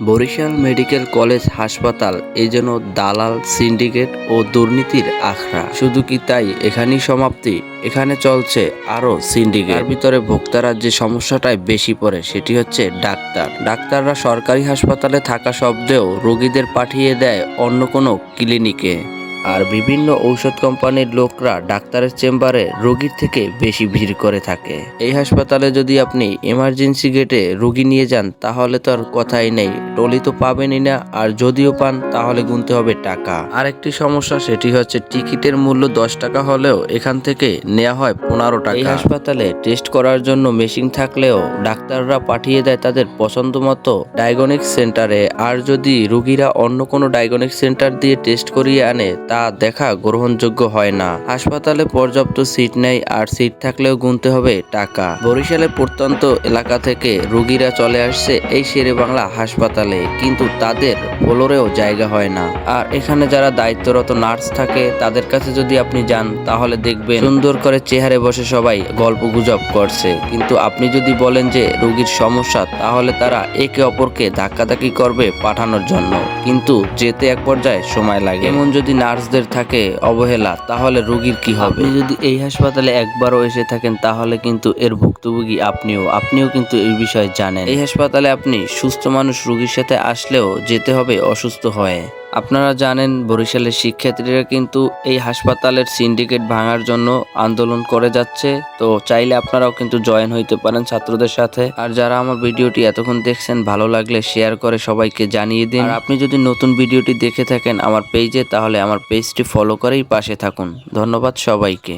Barishal medical college হাসপাতাল এ যেন দালাল, সিন্ডিকেট ও দুর্নীতির আখড়া। শুধু কি তাই? এখানেই সমাপ্তি। এখানে চলছে আরও সিন্ডিকেট। ভিতরে ভোক্তারা যে সমস্যাটাই বেশি পড়ে, সেটি হচ্ছে ডাক্তার। ডাক্তাররা সরকারি হাসপাতালে থাকা সত্ত্বেও রোগীদের পাঠিয়ে দেয় অন্য কোনো ক্লিনিকে। আর বিভিন্ন ঔষধ কোম্পানির লোকরা ডাক্তারের চেম্বারে রোগীর থেকে বেশি ভিড় করে থাকে। এই হাসপাতালে যদি আপনি এমার্জেন্সি গেটে রোগী নিয়ে যান, তাহলে তো আর কথাই নেই। টলি তো পাবেনই না, আর যদিও পান, তাহলে গুনতে হবে টাকা। আরেকটি সমস্যা, সেটি হচ্ছে টিকিটের মূল্য দশ টাকা হলেও এখান থেকে নেওয়া হয় পনেরো টাকা। এই হাসপাতালে টেস্ট করার জন্য মেশিন থাকলেও ডাক্তাররা পাঠিয়ে দেয় তাদের পছন্দ মতো ডায়াগনিক সেন্টারে। আর যদি রোগীরা অন্য কোনো ডায়াগনিক সেন্টার দিয়ে টেস্ট করিয়ে আনে তা দেখা গ্রহণযোগ্য হয় না। হাসপাতালে পর্যাপ্ত সিট নেই আর সিট থাকলেও গুনতে হবে টাকা। বরিশালের প্রত্যন্ত এলাকা থেকে রোগীরা চলে আসছে এই শেরে বাংলা হাসপাতালে, কিন্তু তাদের ফ্লোরেও জায়গা হয় না। আর এখানে যারা দায়িত্বরত নার্স থাকে, তাদের কাছে যদি আপনি যান, তাহলে দেখবেন সুন্দর করে চেহারে বসে সবাই গল্প গুজব করছে। কিন্তু আপনি যদি বলেন যে রোগীর সমস্যা, তাহলে তারা একে অপরকে ধাক্কাধাক্কি করবে পাঠানোর জন্য। কিন্তু যেতে এক পর্যায়ে সময় লাগে। এমন যদি নার্সদের থাকে অবহেলা তাহলে রোগীর কি হবে? যদি এই হাসপাতালে একবারও এসে থাকেন তাহলে কিন্তু এর ভুক্তভোগী আপনিও আপনিও কিন্তু এই বিষয়ে জানেন। এই হাসপাতালে আপনি সুস্থ মানুষ রোগীর সাথে আসলেও যেতে হবে অসুস্থ হয়ে। আপনারা জানেন, বরিশালের শিক্ষার্থীরা কিন্তু এই হাসপাতালের সিন্ডিকেট ভাঙার জন্য আন্দোলন করে যাচ্ছে। তো চাইলে আপনারাও কিন্তু জয়েন হইতে পারেন ছাত্রদের সাথে। আর যারা আমার ভিডিওটি এতক্ষণ দেখছেন, ভালো লাগলে শেয়ার করে সবাইকে জানিয়ে দিন। আর আপনি যদি নতুন ভিডিওটি দেখে থাকেন আমার পেজে তাহলে আমার পেজটি ফলো করেই পাশে থাকুন। ধন্যবাদ সবাইকে।